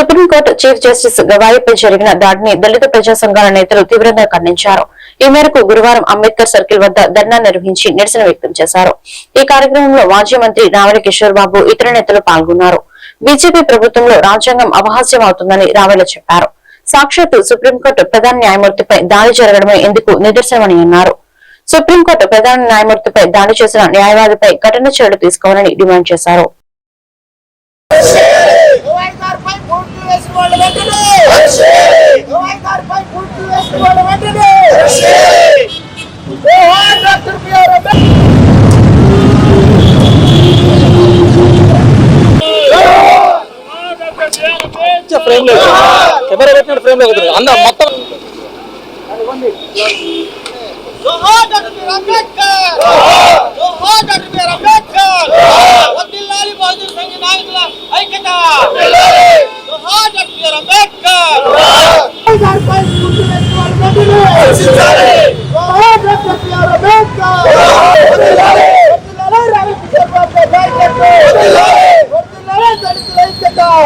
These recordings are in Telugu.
సుప్రీంకోర్టు చీఫ్ జస్టిస్ గవాయిపై జరిగిన దాడిని దళిత ప్రజా సంఘాల నేతలు తీవ్రంగా ఖండించారు. ఈ మేరకు గురువారం అంబేద్కర్ సర్కిల్ వద్ద ధర్నా నిర్వహించి నిరసన వ్యక్తం చేశారు. ఈ కార్యక్రమంలో మాజీ మంత్రి రావెల కిషోర్ బాబు ఇతర నేతలు పాల్గొన్నారు. బీజేపీ ప్రభుత్వంలో రాజ్యాంగం అపహాస్యం అవుతుందని రావెల చెప్పారు. సాక్షాత్తు సుప్రీంకోర్టు ప్రధాన న్యాయమూర్తిపై దాడి జరగడమే ఇందుకు నిదర్శనమని అన్నారు సుప్రీంకోర్టు ప్రధాన న్యాయమూర్తిపై దాడి చేసిన న్యాయవాదిపై కఠిన చర్యలు తీసుకోవాలని డిమాండ్ చేశారు. వాళ్ళు వెంటనే బూట్లు వేసిన వాళ్ళు వెంటనే జోహార్ డాక్టర్ బిఆర్ అంబేద్కర్ ఫ్రేమ్ లేదు కెమెరా పెట్టినట్టు ఫ్రేమ్ లేదు అందా మొత్తం జోహార్ డాక్టర్ బిఆర్ అంబేద్కర్ జోహార్ డాక్టర్ బిఆర్ అంబేద్కర్ వదిలాలి బహదూర్ సంఘ నాయకుల ఐక్యత జోహార్ డాక్టర్ బిఆర్ అంబేద్కర్ వైకార్పై బూట్లు వేసిన వాళ్ళు వెంటనే జోహార్ డాక్టర్ బిఆర్ అంబేద్కర్ వదిలాలి రావి కిషోర్ బాబు గారి నాయకత్వం వదిలాలి దళితుల ఐక్యత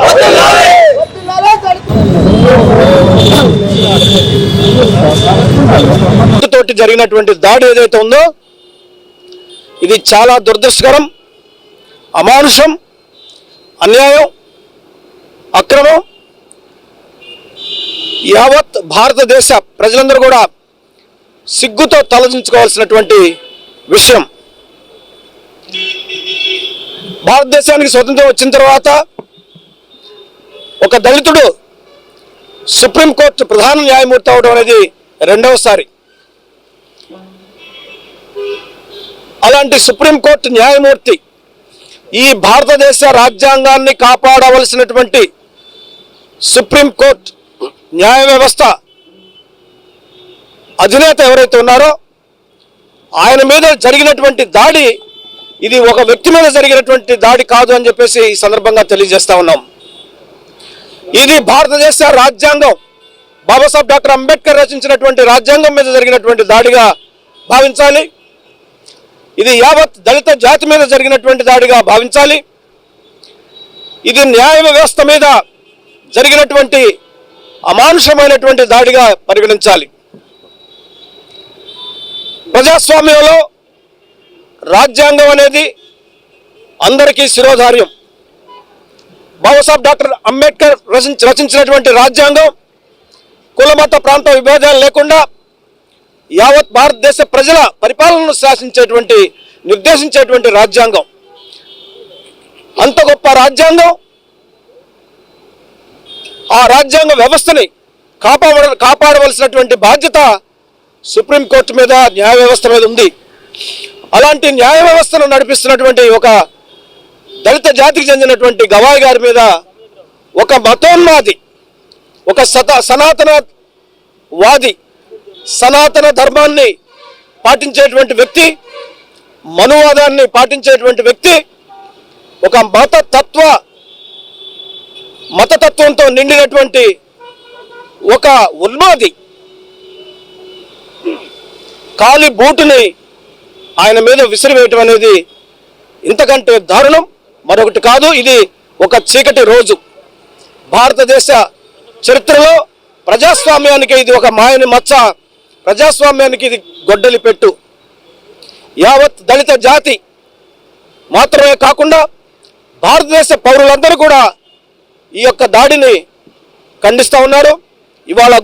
వదిలాలి తోటి జరిగినటువంటి దాడి ఏదైతే ఉందో ఇది చాలా దురదృష్టకరం అమానుషం అన్యాయం అక్రమం యావత్ భారతదేశ ప్రజలందరూ కూడా సిగ్గుతో తలదించుకోవాల్సినటువంటి విషయం. భారతదేశానికి స్వతంత్రం వచ్చిన తర్వాత ఒక దళితుడు సుప్రీంకోర్టు ప్రధాన న్యాయమూర్తి అవడం అనేది రెండవసారి. అలాంటి సుప్రీంకోర్టు న్యాయమూర్తి ఈ భారతదేశ రాజ్యాంగాన్ని కాపాడవలసినటువంటి సుప్రీంకోర్టు న్యాయ వ్యవస్థ అధినేత ఎవరైతే ఉన్నారో ఆయన మీద జరిగినటువంటి దాడి ఇది ఒక వ్యక్తి మీద జరిగినటువంటి దాడి కాదు అని చెప్పేసి ఈ సందర్భంగా తెలియజేస్తా ఉన్నాం. ఇది భారతదేశ రాజ్యాంగం. బాబాసాహెబ్ డాక్టర్ అంబేద్కర్ రచించినటువంటి రాజ్యాంగం మీద జరిగినటువంటి దాడిగా భావించాలి. ఇది యావత్ దళిత జాతి మీద జరిగినటువంటి దాడిగా భావించాలి. ఇది న్యాయ వ్యవస్థ మీద జరిగినటువంటి అమానుషమైనటువంటి దాడిగా పరిగణించాలి. ప్రజాస్వామ్యంలో రాజ్యాంగం అనేది అందరికీ శిరోధార్యం. బాబాసాహెబ్ డాక్టర్ అంబేద్కర్ రచించ రచించినటువంటి రాజ్యాంగం కులమత ప్రాంత విభేదాలు లేకుండా యావత్ భారతదేశ ప్రజల పరిపాలనను శాసించేటువంటి నిర్దేశించేటువంటి రాజ్యాంగం. అంత గొప్ప రాజ్యాంగం ఆ రాజ్యాంగ వ్యవస్థని కాపాడ కాపాడవలసినటువంటి బాధ్యత సుప్రీంకోర్టు మీద న్యాయ వ్యవస్థ మీద ఉంది. అలాంటి న్యాయ వ్యవస్థను నడిపిస్తున్నటువంటి ఒక దళిత జాతికి చెందినటువంటి గవాయి గారి మీద ఒక మతోన్మాది ఒక సత సనాతన వాది సనాతన ధర్మాన్ని పాటించేటువంటి వ్యక్తి మనువాదాన్ని పాటించేటువంటి వ్యక్తి ఒక మత తత్వ మతతత్వంతో నిండినటువంటి ఒక ఉన్మాది. కాలి బూటుని ఆయన మీద విసిరివేయటం అనేది ఇంతకంటే దారుణం. మరొకటి కాదు ఇది ఒక చీకటి రోజు. భారతదేశ చరిత్రలో ప్రజాస్వామ్యానికి ఇది ఒక మాయని మచ్చ. ప్రజాస్వామ్యానికి ఇది గొడ్డలి పెట్టు. యావత్ దళిత జాతి మాత్రమే కాకుండా భారతదేశ పౌరులందరూ కూడా ఈ యొక్క దాడిని ఖండిస్తూ ఉన్నారు. ఇవాళ